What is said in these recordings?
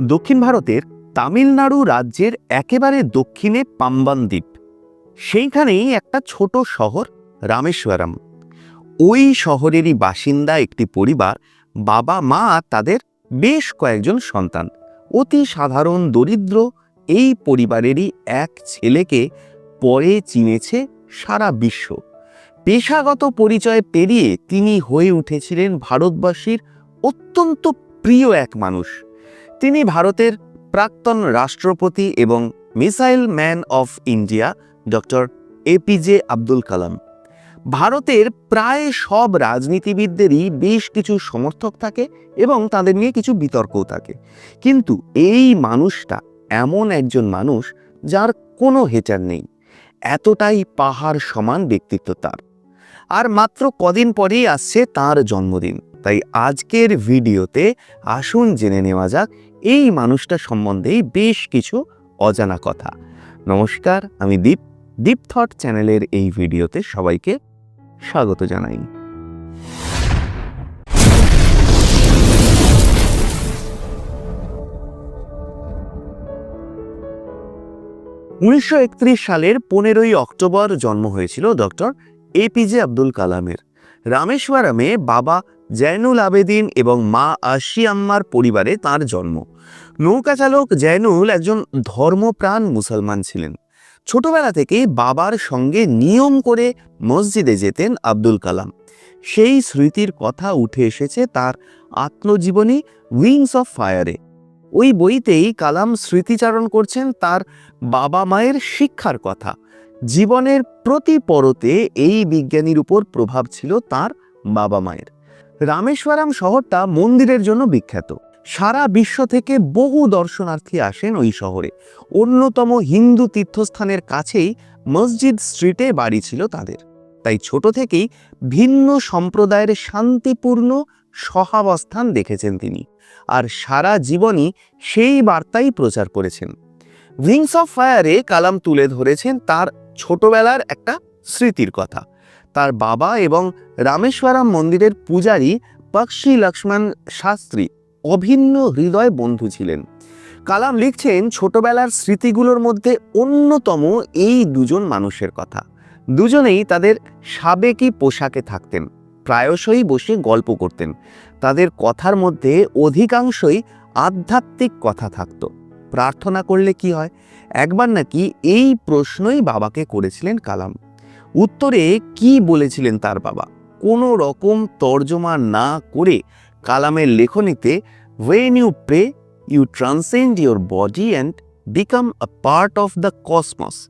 দক্ষিণ ভারতের তামিলনাড়ু রাজ্যের একেবারে দক্ষিণে পাম্বান দ্বীপ। সেইখানেই একটা ছোট শহর, রামেশ্বরম। ওই শহরেরই বাসিন্দা একটি পরিবার, বাবা, মা, তাদের বেশ কয়েকজন সন্তান। অতি সাধারণ, দরিদ্র এই পরিবারেরই এক ছেলেকে পরে চিনেছে সারা বিশ্ব। পেশাগত পরিচয় পেরিয়ে তিনি হয়ে উঠেছিলেন ভারতবাসীর অত্যন্ত প্রিয় এক মানুষ। তিনি ভারতের প্রাক্তন রাষ্ট্রপতি এবং missile man of India, doctor APJ Abdul Kalam. ভারতের প্রায় সব রাজনীতিবিদদেরই বেশ কিছু সমর্থক থাকে এবং তাদের নিয়ে কিছু বিতর্কও থাকে। কিন্তু এই মানুষটা এমন একজন মানুষ যার কোনো হেটার নেই। এতটাই পাহাড় সমান ব্যক্তিত্ব তার। আর মাত্র কদিন পরেই আসছে তার জন্মদিন। তাই আজকের ভিডিওতে আসুন জেনে নেওয়া যাক এই মানুষটা সম্বন্ধেই বেশ কিছু অজানা কথা। নমস্কার, আমি দীপ। দীপ থট চ্যানেলের এই ভিডিওতে সবাইকে স্বাগত জানাই। উনিশশো একত্রিশ সালের পনেরোই অক্টোবর জন্ম হয়েছিল ডক্টর এপিজে আব্দুল কালামের। রামেশ্বরমে বাবা জয়নুল আবেদিন এবং মা আশি আম্মার পরিবারে তার জন্ম। নৌকা চালক জয়নুল একজন ধর্মপ্রাণ মুসলমান ছিলেন। ছোটবেলা থেকে বাবার সঙ্গে নিয়ম করে মসজিদে যেতেন আব্দুল কালাম। সেই স্মৃতির কথা উঠে এসেছে তার আত্মজীবনী উইংস অফ ফায়ারে। ওই বইতেই কালাম স্মৃতিচারণ করছেন তার বাবা মায়ের শিক্ষার কথা। জীবনের প্রতি পরতে এই বিজ্ঞানীর উপর প্রভাব ছিল তার বাবা মায়ের। রামেশ্বরম শহরটা মন্দিরের জন্য বিখ্যাত। সারা বিশ্ব থেকে বহু দর্শনার্থী আসেন ওই শহরে। অন্যতম হিন্দু তীর্থস্থানের কাছেই মসজিদ স্ট্রিটে বাড়ি ছিল তাদের। তাই ছোট থেকেই ভিন্ন সম্প্রদায়ের শান্তিপূর্ণ সহাবস্থান দেখেছেন তিনি। আর সারা জীবনই সেই বার্তাই প্রচার করেছেন। উইংস অফ ফায়ারে কালাম তুলে ধরেছেন তার ছোটবেলার একটা স্মৃতির কথা। তার বাবা এবং রামেশ্বরম মন্দিরের পূজারী পক্ষী লক্ষ্মণ শাস্ত্রী অভিন্ন হৃদয় বন্ধু ছিলেন। কালাম লিখছেন, ছোটবেলার স্মৃতিগুলোর মধ্যে অন্যতম এই দুজন মানুষের কথা। দুজনেই তাদের সাবেকি পোশাকে থাকতেন। প্রায়শই বসে গল্প করতেন। তাদের কথার মধ্যে অধিকাংশই আধ্যাত্মিক কথা থাকত। প্রার্থনা করলে কি হয়? একবার নাকি এই প্রশ্নই বাবাকে করেছিলেন কালাম। উত্তরে কি বলেছিলেন তার বাবা? কোনো রকম তর্জমা না করে কালামের লেখনীতে when you pray you transcend your body and become a part of the cosmos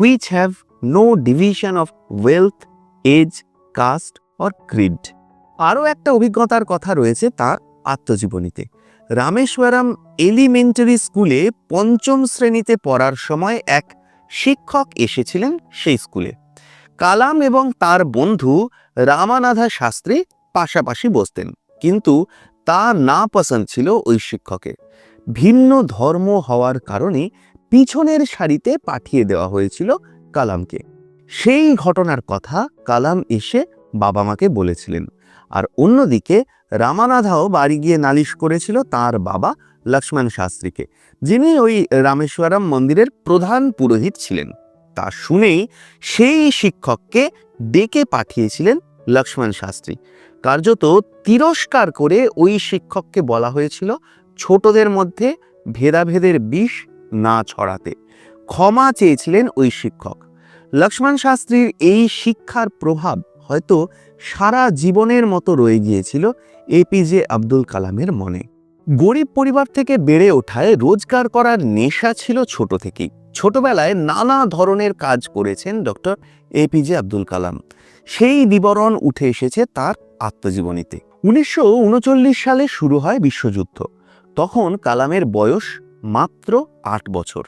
which have no division of wealth age caste or creed আরও একটা অভিজ্ঞতার কথা রয়েছে তার আত্মজীবনীতে। রামেশ্বরম এলিমেন্টারি স্কুলে পঞ্চম শ্রেণীতে পড়ার সময় এক শিক্ষক এসেছিলেন সেই স্কুলে। কালাম এবং তার বন্ধু রামানাথা শাস্ত্রী পাশাপাশি বসতেন, কিন্তু তা না পছন্দ ছিল ওই শিক্ষকে। ভিন্ন ধর্ম হওয়ার কারণে পিছনের সারিতে পাঠিয়ে দেওয়া হয়েছিল কালামকে। সেই ঘটনার কথা কালাম এসে বাবা মাকে বলেছিলেন, আর অন্যদিকে রামানাধাও বাড়ি গিয়ে নালিশ করেছিল তার বাবা লক্ষ্মণ শাস্ত্রীকে, যিনি ওই রামেশ্বরম মন্দিরের প্রধান পুরোহিত ছিলেন। তা শুনেই সেই শিক্ষককে ডেকে পাঠিয়েছিলেন লক্ষ্মণ শাস্ত্রী। কার্যত তিরস্কার করে ওই শিক্ষককে বলা হয়েছিল ছোটদের মধ্যে ভেদাভেদের বিষ না ছড়াতে। ক্ষমা চেয়েছিলেন ওই শিক্ষক। লক্ষ্মণ শাস্ত্রীর এই শিক্ষার প্রভাব হয়তো সারা জীবনের মতো রয়ে গিয়েছিল এপিজে আব্দুল কালামের মনে। গরিব পরিবার থেকে বেড়ে ওঠায় রোজগার করার নেশা ছিল ছোট থেকেই। ছোটবেলায় নানা ধরনের কাজ করেছেন ডক্টর এপিজে আব্দুল কালাম। সেই বিবরণ উঠে এসেছে তার আত্মজীবনীতে। উনিশশো উনচল্লিশ সালে শুরু হয় বিশ্বযুদ্ধ। তখন কালামের বয়স মাত্র আট বছর।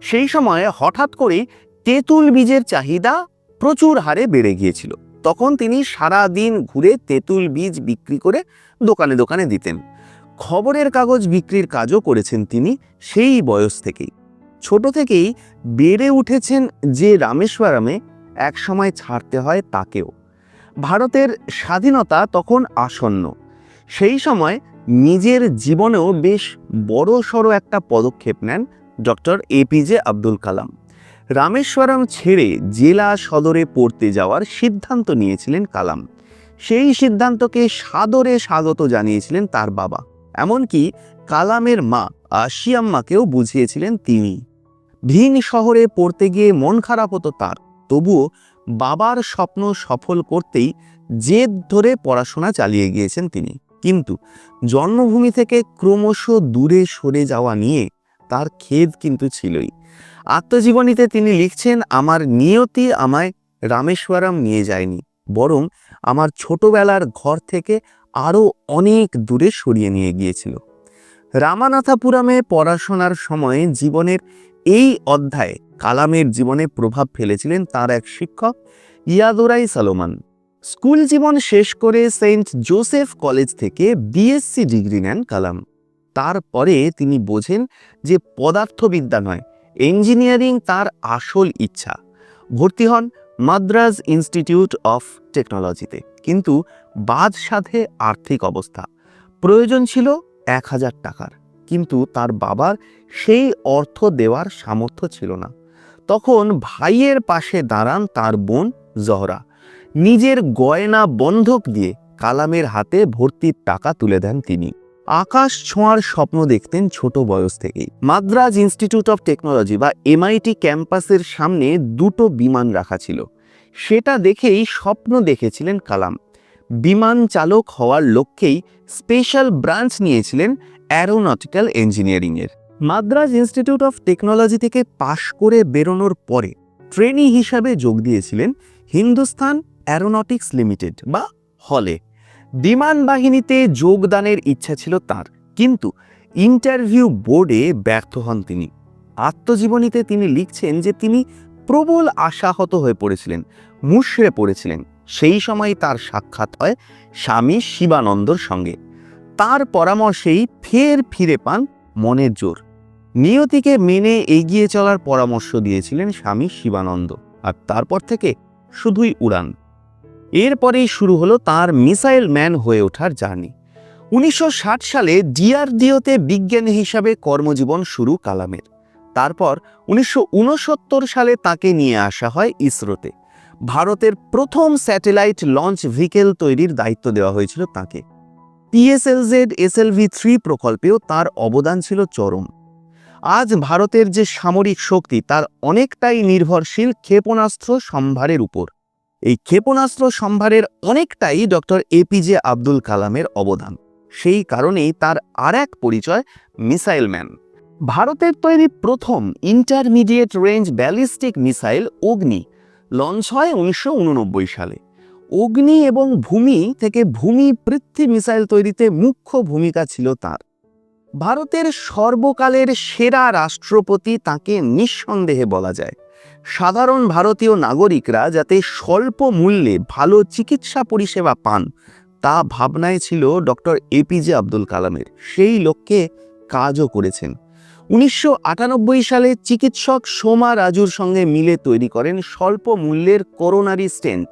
সেই সময় হঠাৎ করে তেঁতুল বীজের চাহিদা প্রচুর হারে বেড়ে গিয়েছিল। তখন তিনি সারা দিন ঘুরে তেঁতুল বীজ বিক্রি করে দোকানে দোকানে দিতেন। খবরের কাগজ বিক্রির কাজও করেছেন তিনি সেই বয়স থেকেই। ছোট থেকেই বেড়ে উঠেছেন যে রামেশ্বরমে একসময় ছাড়তে হয় তাকেও। ভারতের স্বাধীনতা তখন আসন্ন। সেই সময় নিজের জীবনেও বেশ বড় সড়ো একটা পদক্ষেপ নেন ডক্টর এপিজে আব্দুল কালাম। রামেশ্বরম ছেড়ে জেলা সদরে পড়তে যাওয়ার সিদ্ধান্ত নিয়েছিলেন কালাম। সেই সিদ্ধান্তকে সাদরে স্বাগত জানিয়েছিলেন তার বাবা। এমনকি কালামের মা আশিয়াম্মাকেও বুঝিয়েছিলেন তিনি। ভিন শহরে পড়তে গিয়ে মন খারাপ হতো তার। তবুও বাবার স্বপ্ন সফল করতেই জেদ ধরে পড়াশোনা চালিয়ে গিয়েছেন তিনি। কিন্তু জন্মভূমি থেকে ক্রমশ দূরে সরে যাওয়া নিয়ে তার খেদ কিন্তু ছিলই। আত্মজীবনীতে তিনি লিখছেন, আমার নিয়তি আমায় রামেশ্বরম নিয়ে যায়নি, বরং আমার ছোটবেলার ঘর থেকে আরও অনেক দূরে সরিয়ে নিয়ে গিয়েছিল। রামানাথাপুরামে পড়াশোনার সময়ে জীবনের এই অধ্যায়ে কালামের জীবনে প্রভাব ফেলেছিলেন তার এক শিক্ষক, ইয়াদুরাই সালোমান। স্কুল জীবন শেষ করে সেন্ট জোসেফ কলেজ থেকে বিএসসি ডিগ্রি নেন কালাম। তারপরে তিনি বোঝেন যে পদার্থবিদ্যা নয়, ইঞ্জিনিয়ারিং তার আসল ইচ্ছা। ভর্তি হন মাদ্রাজ ইনস্টিটিউট অফ টেকনোলজিতে। কিন্তু বাদ সাথে আর্থিক অবস্থা, প্রয়োজন ছিল এক হাজার টাকার। কিন্তু তার বাবার সেই অর্থ দেওয়ার সামর্থ্য ছিল না। তখন ভাইয়ের পাশে দাঁড়ান তার বোন জহরা। নিজের গয়না বন্ধক দিয়ে কালামের হাতে ভর্তির টাকা তুলে দেন তিনি। আকাশ ছোঁয়ার স্বপ্ন দেখতেন ছোট বয়স থেকেই। মাদ্রাজ ইনস্টিটিউট অফ টেকনোলজি বা এমআইটি ক্যাম্পাসের সামনে দুটো বিমান রাখা ছিল। সেটা দেখেই স্বপ্ন দেখেছিলেন কালাম। বিমান চালক হওয়ার লক্ষ্যেই স্পেশাল ব্রাঞ্চ নিয়েছিলেন অ্যারোনটিক্যাল ইঞ্জিনিয়ারিংয়ের। মাদ্রাজ ইনস্টিটিউট অফ টেকনোলজি থেকে পাশ করে বেরোনোর পরে ট্রেনি হিসাবে যোগ দিয়েছিলেন হিন্দুস্তান অ্যারোনটিক্স লিমিটেড বা হলে। বিমান বাহিনীতে যোগদানের ইচ্ছা ছিল তার, কিন্তু ইন্টারভিউ বোর্ডে ব্যর্থ হন তিনি। আত্মজীবনীতে তিনি লিখছেন যে তিনি প্রবল আশাহত হয়ে পড়েছিলেন মুশড়ে পড়েছিলেন। সেই সময় তার সাক্ষাৎ হয় স্বামী শিবানন্দর সঙ্গে। তার পরামর্শেই ফের ফিরে পান মনের জোর। নিয়তিকে মেনে এগিয়ে চলার পরামর্শ দিয়েছিলেন স্বামী শিবানন্দ আর তারপর থেকে শুধুই উড়ান। এরপরেই শুরু হলো তার মিসাইল ম্যান হয়ে ওঠার জার্নি। উনিশশো ষাট সালে ডিআরডিওতে বিজ্ঞানী হিসাবে কর্মজীবন শুরু কালামের। তারপর উনিশশো উনসত্তর সালে তাকে নিয়ে আসা হয় ইসরোতে। ভারতের প্রথম স্যাটেলাইট লঞ্চ ভিকেল তৈরির দায়িত্ব দেওয়া হয়েছিল তাকে। পিএসএলজেড এসএলভি থ্রি প্রকল্পেও তার অবদান ছিল চরম। আজ ভারতের যে সামরিক শক্তি, তার অনেকটাই নির্ভরশীল ক্ষেপণাস্ত্র সম্ভারের উপর। এই ক্ষেপণাস্ত্র সম্ভারের অনেকটাই ডক্টর এপিজে আব্দুল কালামের অবদান। সেই কারণেই তার আর এক পরিচয় মিসাইল ম্যান। ভারতের তৈরি প্রথম intermediate range ballistic missile Agni launch হয় উনিশশো উননব্বই সালে। অগ্নি এবং ভূমি থেকে ভূমি পৃথ্বী মিসাইল তৈরিতে মুখ্য ভূমিকা ছিল তার। ভারতের সর্বকালের সেরা রাষ্ট্রপতি তাকে নিঃসন্দেহে বলা যায়। সাধারণ ভারতীয় নাগরিকরা যাতে স্বল্প মূল্যে ভালো চিকিৎসা পরিষেবা পান, তা ভাবনায় ছিল ডক্টর এপিজে আব্দুল কালামের। সেই লক্ষ্যে কাজও করেছেন। উনিশশো আটানব্বই সালে চিকিৎসক সোমা রাজুর সঙ্গে মিলে তৈরি করেন স্বল্প মূল্যের করোনারি স্টেন্ট।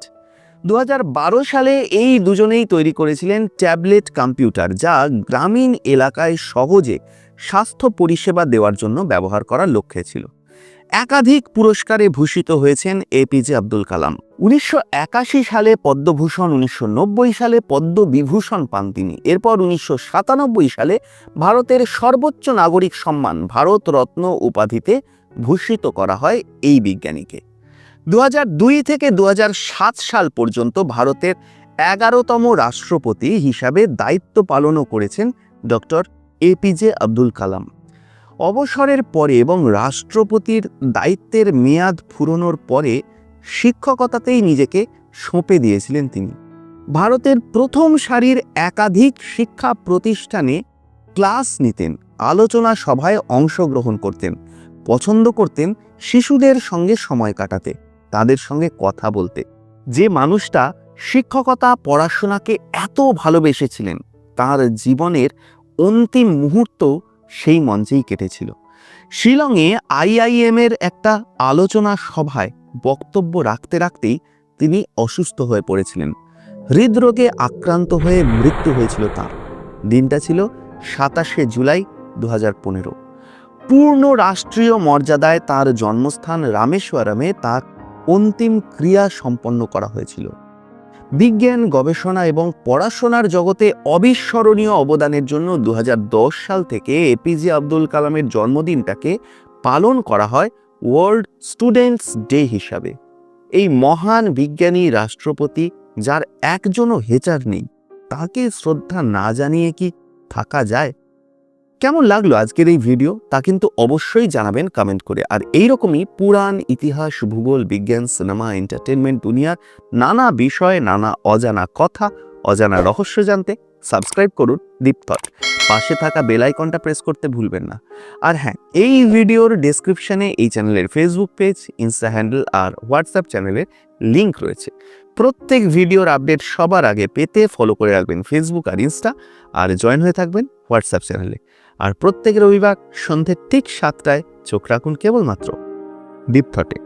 দু হাজার বারো সালে এই দুজনেই তৈরি করেছিলেন ট্যাবলেট কম্পিউটার, যা গ্রামীণ এলাকায় সহজে স্বাস্থ্য পরিষেবা দেওয়ার জন্য ব্যবহার করার লক্ষ্যে ছিল। একাধিক পুরস্কারে ভূষিত হয়েছেন এপিজে আব্দুল কালাম। উনিশশো একাশি সালে পদ্মভূষণ, উনিশশো নব্বই সালে পদ্মবিভূষণ পান তিনি। এরপর উনিশশো সাতানব্বই সালে ভারতের সর্বোচ্চ নাগরিক সম্মান ভারত রত্ন উপাধিতে ভূষিত করা হয় এই বিজ্ঞানীকে। দু হাজার দুই থেকে দু হাজার সাত সাল পর্যন্ত ভারতের এগারোতম রাষ্ট্রপতি হিসাবে দায়িত্ব পালনও করেছেন ডক্টর এপিজে আব্দুল কালাম। অবসরের পরে এবং রাষ্ট্রপতির দায়িত্বের মেয়াদ ফুরোনোর পরে শিক্ষকতাতেই নিজেকে সঁপে দিয়েছিলেন তিনি। ভারতের প্রথম সারির একাধিক শিক্ষা প্রতিষ্ঠানে ক্লাস নিতেন, আলোচনা সভায় অংশগ্রহণ করতেন, পছন্দ করতেন শিশুদের সঙ্গে সময় কাটাতে, তাদের সঙ্গে কথা বলতে। যে মানুষটা শিক্ষকতা, পড়াশোনাকে এত ভালোবেসেছিলেন, তার জীবনের অন্তিম মুহূর্ত সেই মঞ্চেই কেটেছিল। শিলংয়ে আইআইএম এর একটা আলোচনা সভায় বক্তব্য রাখতে রাখতেই তিনি অসুস্থ হয়ে পড়েছিলেন। হৃদরোগে আক্রান্ত হয়ে মৃত্যু হয়েছিল তার। দিনটা ছিল সাতাশে জুলাই দু পূর্ণ রাষ্ট্রীয় মর্যাদায় তার জন্মস্থান রামেশ্বরমে তার অন্তিম ক্রিয়া সম্পন্ন করা হয়েছিল। বিজ্ঞান, গবেষণা এবং পড়াশোনার জগতে অবিস্মরণীয় অবদানের জন্য দু হাজার দশ সাল থেকে এপিজে আব্দুল কালামের জন্মদিনটাকে পালন করা হয় ওয়ার্ল্ড স্টুডেন্টস ডে হিসাবে। এই মহান বিজ্ঞানী রাষ্ট্রপতি, যার একজনও হেচার নেই, তাকে শ্রদ্ধা না জানিয়ে কি থাকা যায়? কেমন লাগল আজকের এই ভিডিও তা কিন্তু অবশ্যই জানাবেন কমেন্ট করে। আর এইরকমই পুরাণ, ইতিহাস, ভূগোল, বিজ্ঞান সিনেমা এন্টারটেনমেন্ট দুনিয়ার নানা বিষয়ে নানা অজানা কথা, অজানা রহস্য জানতে সাবস্ক্রাইব করুন দীপথট পাশে থাকা বেল আইকনটা প্রেস করতে ভুলবেন না। আর হ্যাঁ এই ভিডিওর ডেসক্রিপশনে এই চ্যানেলের ফেসবুক পেজ ইনস্টা হ্যান্ডেল আর হোয়াটসঅ্যাপ চ্যানেলের লিংক রয়েছে। প্রত্যেক ভিডিওর আপডেট সবার আগে পেতে ফলো করে রাখবেন ফেসবুক আর ইনস্টা আর জয়েন হয়ে থাকবেন হোয়াটসঅ্যাপ চ্যানেলে আর প্রত্যেক রবিবার সন্ধ্যে ঠিক সাতটায় চোখ রাখুন কেবলমাত্র। দীপথটে